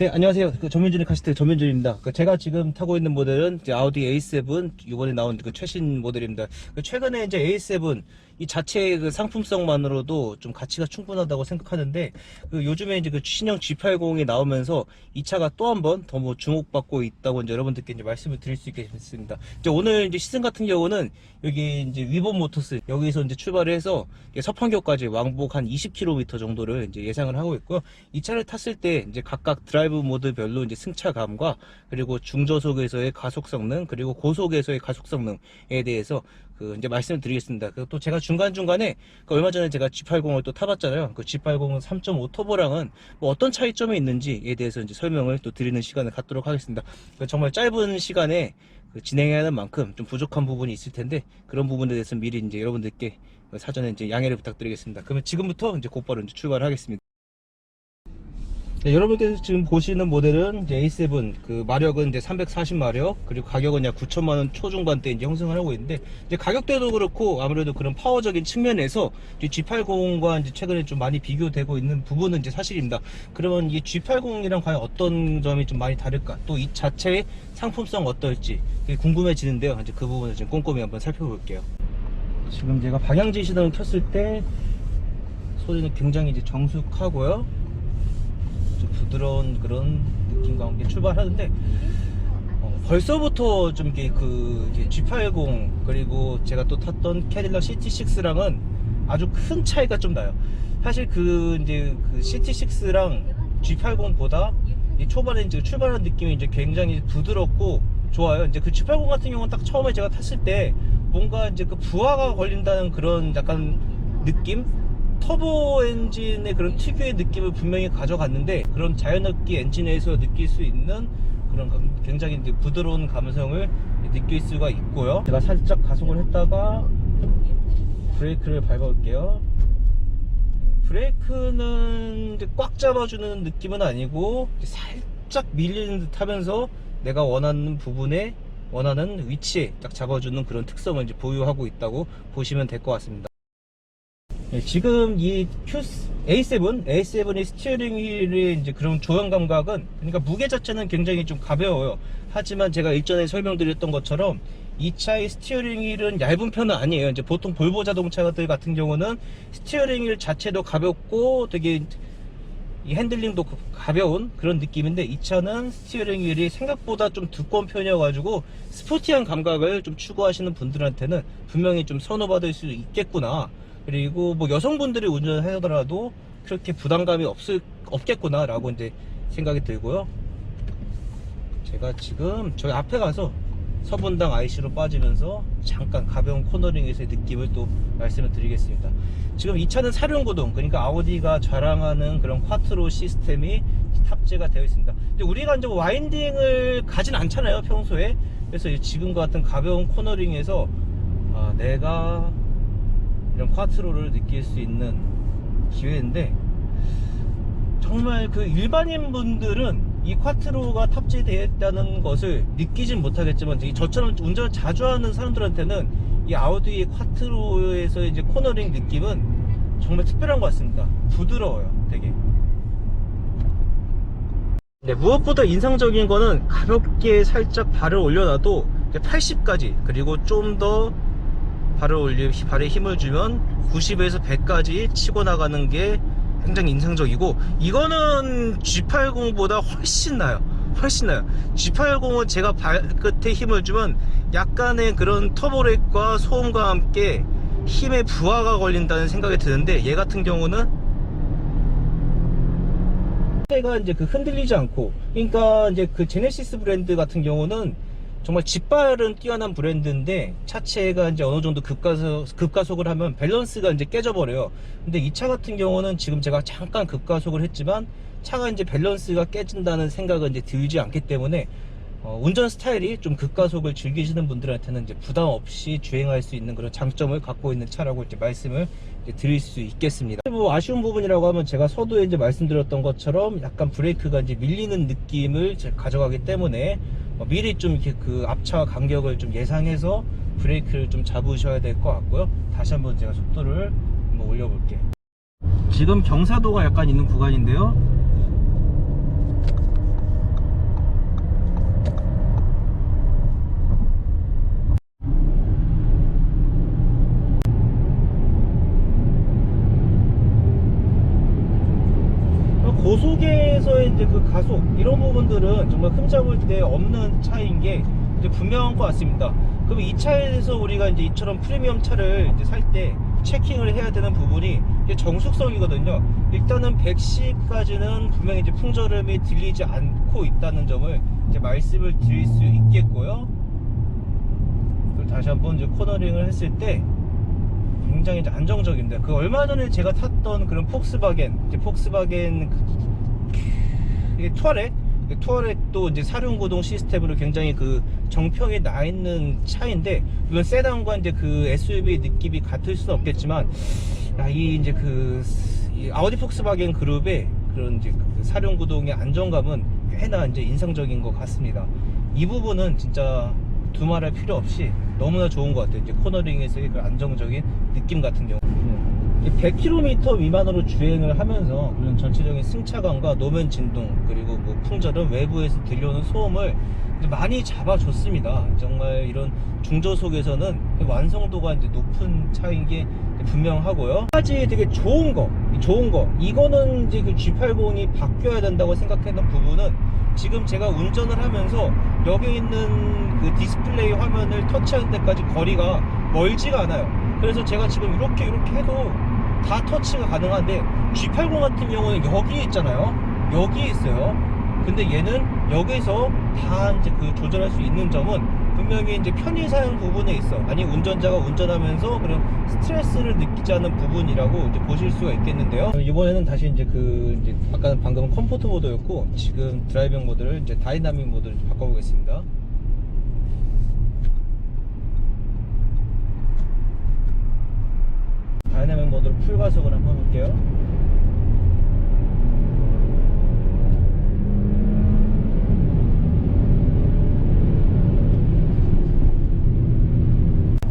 네, 안녕하세요. 그 전민준의 카시트 전민준입니다. 그 제가 지금 타고 있는 모델은 아우디 A7 이번에 나온 그 최신 모델입니다. 그 최근에 이제 A7 이 자체의 그 상품성만으로도 좀 가치가 충분하다고 생각하는데 그 요즘에 이제 그 신형 G80이 나오면서 이 차가 또 한 번 더 뭐 주목받고 있다고 이제 여러분들께 이제 말씀을 드릴 수 있겠습니다. 이제 오늘 이제 시승 같은 경우는 여기 이제 위본 모터스 여기서 이제 출발을 해서 서판교까지 왕복 한 20km 정도를 이제 예상을 하고 있고요. 이 차를 탔을 때 이제 각각 드라이브 모드별로 이제 승차감과 그리고 중저속에서의 가속 성능 그리고 고속에서의 가속 성능에 대해서 그 이제 말씀을 드리겠습니다. 그 또 제가 중간 중간에 그 얼마 전에 제가 G80을 또 타봤잖아요. 그 G80은 3.5 터보랑은 뭐 어떤 차이점이 있는지에 대해서 이제 설명을 또 드리는 시간을 갖도록 하겠습니다. 그 정말 짧은 시간에 그 진행해야 하는 만큼 좀 부족한 부분이 있을 텐데 그런 부분에 대해서 미리 이제 여러분들께 사전에 이제 양해를 부탁드리겠습니다. 그러면 지금부터 이제 곧바로 이제 출발하겠습니다. 네, 여러분께서 지금 보시는 모델은 이제 A7 그 마력은 이제 340마력 그리고 가격은 약 9천만 원 초중반대 이제 형성을 하고 있는데 이제 가격대도 그렇고 아무래도 그런 파워적인 측면에서 이제 G80과 이제 최근에 좀 많이 비교되고 있는 부분은 이제 사실입니다. 그러면 이 G80이랑 과연 어떤 점이 좀 많이 다를까? 또 이 자체의 상품성 어떨지 궁금해지는데요. 이제 그 부분을 지금 꼼꼼히 한번 살펴볼게요. 지금 제가 방향지 시동을 켰을 때 소리는 굉장히 이제 정숙하고요. 좀 부드러운 그런 느낌과 함께 출발하는데 어, 벌써부터 좀 이렇게 그 이제 G80 그리고 제가 또 탔던 캐딜락 CT6랑은 아주 큰 차이가 좀 나요. 사실 그 이제 그 CT6랑 G80보다 이 초반에 이제 출발한 느낌이 이제 굉장히 부드럽고 좋아요. 이제 그 G80 같은 경우는 딱 처음에 제가 탔을 때 뭔가 이제 그 부하가 걸린다는 그런 약간 느낌? 터보 엔진의 그런 특유의 느낌을 분명히 가져갔는데 그런 자연흡기 엔진에서 느낄 수 있는 그런 감- 굉장히 부드러운 감성을 느낄 수가 있고요. 제가 살짝 가속을 했다가 브레이크를 밟아볼게요. 브레이크는 꽉 잡아주는 느낌은 아니고 살짝 밀리는 듯 하면서 내가 원하는 부분에 원하는 위치에 딱 잡아주는 그런 특성을 이제 보유하고 있다고 보시면 될 것 같습니다. 예, 지금 이 Q A7, A7의 스티어링 휠의 이제 그런 조형 감각은 그러니까 무게 자체는 굉장히 좀 가벼워요. 하지만 제가 일전에 설명드렸던 것처럼 이 차의 스티어링 휠은 얇은 편은 아니에요. 이제 보통 볼보 자동차들 같은 경우는 스티어링 휠 자체도 가볍고 되게 이 핸들링도 가- 가벼운 그런 느낌인데 이 차는 스티어링 휠이 생각보다 좀 두꺼운 편이어가지고 스포티한 감각을 좀 추구하시는 분들한테는 분명히 좀 선호받을 수 있겠구나 그리고 뭐 여성분들이 운전하더라도 그렇게 부담감이 없을 없겠구나 라고 이제 생각이 들고요 제가 지금 저희 앞에 가서 서분당 IC로 빠지면서 잠깐 가벼운 코너링에서의 느낌을 또 말씀을 드리겠습니다. 지금 이 차는 사륜구동, 그러니까 아우디가 자랑하는 그런 콰트로 시스템이 탑재가 되어 있습니다. 근데 우리가 이제 와인딩을 가진 않잖아요, 평소에. 그래서 지금과 같은 가벼운 코너링에서 아, 내가 이런 콰트로를 느낄 수 있는 기회인데 정말 그 일반인 분들은 이 콰트로가 탑재되어 있다는 것을 느끼진 못하겠지만 이 저처럼 운전을 자주 하는 사람들한테는 이 아우디의 콰트로에서 이제 코너링 느낌은 정말 특별한 것 같습니다. 부드러워요, 되게. 네, 무엇보다 인상적인 거는 가볍게 살짝 발을 올려놔도 80까지 그리고 좀더 발을 올리 발에 힘을 주면 90에서 100까지 치고 나가는 게 굉장히 인상적이고 이거는 G80보다 훨씬 나요. 훨씬 나요. G80은 제가 발끝에 힘을 주면 약간의 그런 터보렉과 소음과 함께 힘의 부하가 걸린다는 생각이 드는데 얘 같은 경우는 때가 이제 그 흔들리지 않고 그러니까 이제 그 제네시스 브랜드 같은 경우는 정말 짓발은 뛰어난 브랜드인데 차체가 이제 어느 정도 급가속, 급가속을 하면 밸런스가 이제 깨져버려요. 근데 이 차 같은 경우는 지금 제가 잠깐 급가속을 했지만 차가 이제 밸런스가 깨진다는 생각은 이제 들지 않기 때문에 어, 운전 스타일이 좀 급가속을 즐기시는 분들한테는 이제 부담 없이 주행할 수 있는 그런 장점을 갖고 있는 차라고 이제 말씀을 이제 드릴 수 있겠습니다. 뭐 아쉬운 부분이라고 하면 제가 서두에 이제 말씀드렸던 것처럼 약간 브레이크가 이제 밀리는 느낌을 가져가기 때문에 어, 미리 좀 이렇게 그 앞차 간격을 좀 예상해서 브레이크를 좀 잡으셔야 될 것 같고요. 다시 한번 제가 속도를 한번 올려볼게요. 지금 경사도가 약간 있는 구간인데요. 고속에서의 이제 그 가속 이런 부분들은 정말 흠잡을 데 없는 차인 게 분명한 것 같습니다. 그럼 이 차에서 우리가 이제 이처럼 프리미엄 차를 살 때 체킹을 해야 되는 부분이 정숙성이거든요. 일단은 110까지는 분명히 이제 풍절음이 들리지 않고 있다는 점을 이제 말씀을 드릴 수 있겠고요. 다시 한번 이제 코너링을 했을 때 굉장히 이제 안정적입니다. 그 얼마 전에 제가 탔던 그런 폭스바겐, 이제 폭스바겐 그- 이게 투아렉, 그 투아렉도 이제 사륜구동 시스템으로 굉장히 그 정평이 나 있는 차인데 물론 세단과 이제 그 SUV 느낌이 같을 수는 없겠지만 야, 이 이제 그 이 아우디 폭스바겐 그룹의 그런 이제 그 사륜구동의 안정감은 꽤나 이제 인상적인 것 같습니다. 이 부분은 진짜 두말할 필요 없이 너무나 좋은 것 같아요. 이제 코너링에서의 그 안정적인 느낌 같은 경우. 100km 미만으로 주행을 하면서 물론 전체적인 승차감과 노면 진동 그리고 뭐 풍절은 외부에서 들려오는 소음을 많이 잡아줬습니다. 정말 이런 중저속에서는 완성도가 이제 높은 차인 게 분명하고요. 한 가지 되게 좋은 거, 좋은 거 이거는 이제 그 G80이 바뀌어야 된다고 생각했던 부분은 지금 제가 운전을 하면서 여기 있는 그 디스플레이 화면을 터치하는 데까지 거리가 멀지가 않아요. 그래서 제가 지금 이렇게 이렇게 해도 다 터치가 가능한데 G80 같은 경우는 여기에 있잖아요. 여기에 있어요. 근데 얘는 여기서 다 이제 그 조절할 수 있는 점은 분명히 이제 편의 사용 부분에 있어. 아니 운전자가 운전하면서 그런 스트레스를 느끼지 않는 부분이라고 이제 보실 수가 있겠는데요. 이번에는 다시 이제 그 이제 아까는 방금 컴포트 모드였고 지금 드라이빙 모드를 이제 다이나믹 모드로 좀 바꿔보겠습니다. 다이나믹 모드로 풀가속을 한번 해볼게요.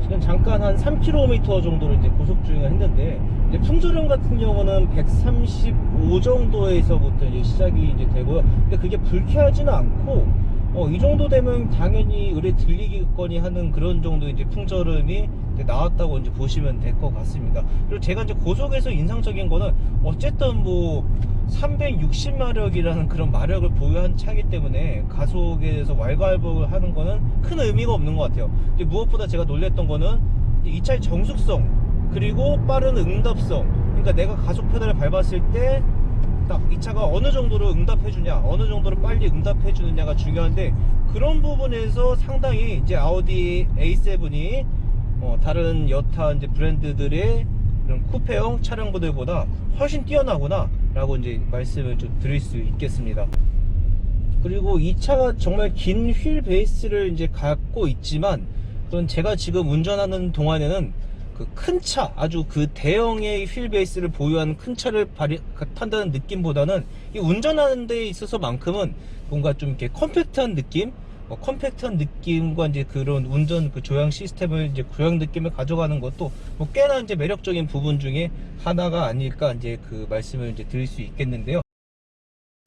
지금 잠깐 한 3km 정도로 이제 고속 주행을 했는데 이제 풍조령 같은 경우는 135 정도에서부터 이제 시작이 이제 되고요. 근데 그게 불쾌하지는 않고 어, 이 정도 되면 당연히 의뢰 들리기거니 하는 그런 정도 이제 풍절음이 이제 나왔다고 이제 보시면 될 것 같습니다. 그리고 제가 이제 고속에서 인상적인 거는 어쨌든 뭐 360마력이라는 그런 마력을 보유한 차기 때문에 가속에서 왈가왈부를 하는 거는 큰 의미가 없는 것 같아요. 이제 무엇보다 제가 놀랬던 거는 이 차의 정숙성 그리고 빠른 응답성. 그러니까 내가 가속 페달을 밟았을 때 딱 이 차가 어느 정도로 응답해주냐, 어느 정도로 빨리 응답해주느냐가 중요한데 그런 부분에서 상당히 이제 아우디 A7이 어, 다른 여타 이제 브랜드들의 이런 쿠페형 차량들보다 훨씬 뛰어나구나 라고 이제 말씀을 좀 드릴 수 있겠습니다. 그리고 이 차가 정말 긴 휠 베이스를 이제 갖고 있지만 그런 제가 지금 운전하는 동안에는 그 큰 차, 아주 그 대형의 휠 베이스를 보유한 큰 차를 발이, 탄다는 느낌보다는 이 운전하는 데 있어서만큼은 뭔가 좀 이렇게 컴팩트한 느낌, 어, 컴팩트한 느낌과 이제 그런 운전 그 조향 시스템을 이제 조향 느낌을 가져가는 것도 뭐 꽤나 이제 매력적인 부분 중에 하나가 아닐까 이제 그 말씀을 이제 드릴 수 있겠는데요.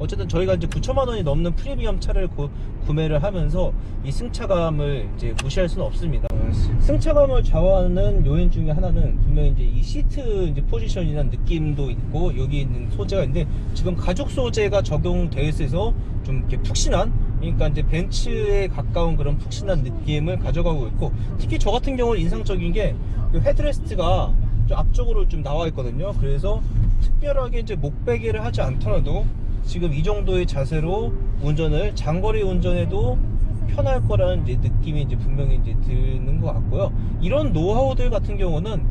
어쨌든 저희가 이제 9천만 원이 넘는 프리미엄 차를 구, 구매를 하면서 이 승차감을 이제 무시할 수는 없습니다. 어, 승차감을 좌우하는 요인 중에 하나는 분명히 이제 이 시트 이제 포지션이나 느낌도 있고 여기 있는 소재가 있는데 지금 가죽 소재가 적용되어 있어서 좀 이렇게 푹신한 그러니까 이제 벤츠에 가까운 그런 푹신한 느낌을 가져가고 있고 특히 저 같은 경우는 인상적인 게이 헤드레스트가 좀 앞쪽으로 좀 나와 있거든요. 그래서 특별하게 이제 목베개를 하지 않더라도 지금 이 정도의 자세로 운전을 장거리 운전에도 편할 거라는 이제 느낌이 이제 분명히 이제 드는 것 같고요. 이런 노하우들 같은 경우는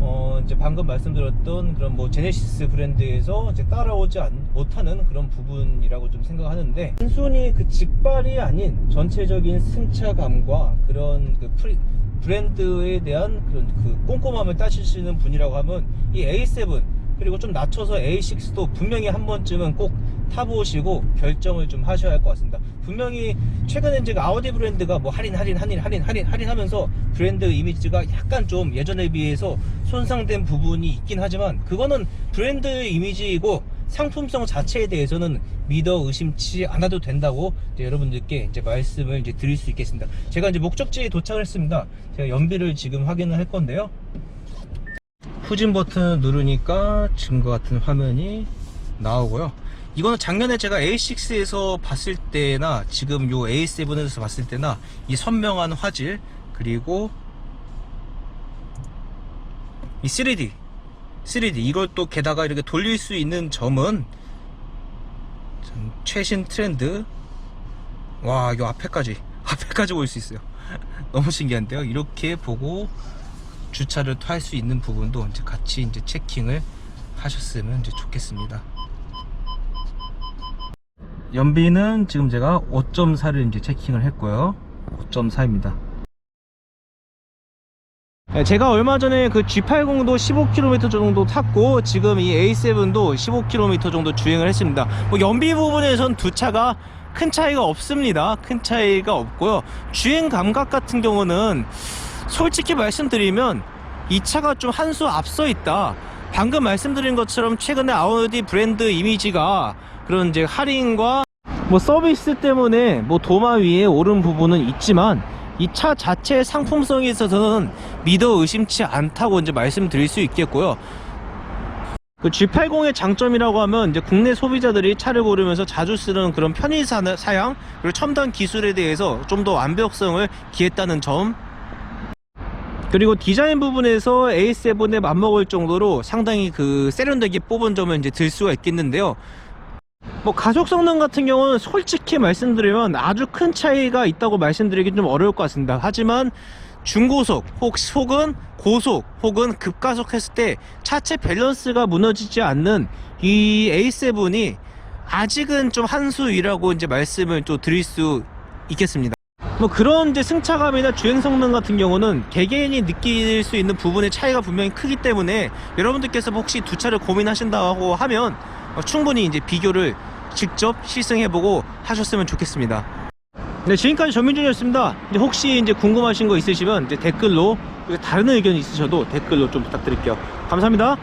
어 이제 방금 말씀드렸던 그런 뭐 제네시스 브랜드에서 이제 따라오지 않- 못하는 그런 부분이라고 좀 생각하는데 단순히 그 직발이 아닌 전체적인 승차감과 그런 그 프리, 브랜드에 대한 그런 그 꼼꼼함을 따지시는 분이라고 하면 이 A7 그리고 좀 낮춰서 A6도 분명히 한 번쯤은 꼭 타보시고 결정을 좀 하셔야 할 것 같습니다. 분명히 최근에 이제 아우디 브랜드가 뭐 할인 할인 할인 할인 할인 할인 하면서 브랜드 이미지가 약간 좀 예전에 비해서 손상된 부분이 있긴 하지만 그거는 브랜드 이미지이고 상품성 자체에 대해서는 믿어 의심치 않아도 된다고 이제 여러분들께 이제 말씀을 이제 드릴 수 있겠습니다. 제가 이제 목적지에 도착을 했습니다. 제가 연비를 지금 확인을 할 건데요. 후진 버튼을 누르니까 지금과 같은 화면이 나오고요. 이거는 작년에 제가 A6에서 봤을 때나 지금 요 A7에서 봤을 때나 이 선명한 화질 그리고 이 3D 3D 이걸 또 게다가 이렇게 돌릴 수 있는 점은 참 최신 트렌드. 와이 앞에까지 앞에까지 볼 수 있어요. 너무 신기한데요? 이렇게 보고 주차를 할수 있는 부분도 이제 같이 이제 체킹을 하셨으면 이제 좋겠습니다 연비는 지금 제가 5.4를 이제 체킹을 했고요 5.4입니다 네, 제가 얼마 전에 그 G80도 15km 정도 탔고 지금 이 A7도 15km 정도 주행을 했습니다. 뭐 연비 부분에선 두 차가 큰 차이가 없습니다. 큰 차이가 없고요. 주행 감각 같은 경우는 솔직히 말씀드리면 이 차가 좀 한 수 앞서 있다. 방금 말씀드린 것처럼 최근에 아우디 브랜드 이미지가 그런 이제 할인과 뭐 서비스 때문에 뭐 도마 위에 오른 부분은 있지만 이 차 자체의 상품성에 있어서는 믿어 의심치 않다고 이제 말씀드릴 수 있겠고요. 그 G80의 장점이라고 하면 이제 국내 소비자들이 차를 고르면서 자주 쓰는 그런 편의 사- 사양 그리고 첨단 기술에 대해서 좀 더 완벽성을 기했다는 점 그리고 디자인 부분에서 A7에 맞먹을 정도로 상당히 그 세련되게 뽑은 점을 이제 들 수가 있겠는데요. 뭐 가속 성능 같은 경우는 솔직히 말씀드리면 아주 큰 차이가 있다고 말씀드리기 좀 어려울 것 같습니다. 하지만 중고속 혹 혹은 고속 혹은 급가속했을 때 차체 밸런스가 무너지지 않는 이 A7이 아직은 좀 한 수위라고 이제 말씀을 또 드릴 수 있겠습니다. 뭐 그런 이제 승차감이나 주행 성능 같은 경우는 개개인이 느낄 수 있는 부분의 차이가 분명히 크기 때문에 여러분들께서 혹시 두 차를 고민하신다고 하면 어, 충분히 이제 비교를 직접 시승해보고 하셨으면 좋겠습니다. 네, 지금까지 전민준이었습니다. 이제 혹시 이제 궁금하신 거 있으시면 이제 댓글로 다른 의견 있으셔도 댓글로 좀 부탁드릴게요. 감사합니다.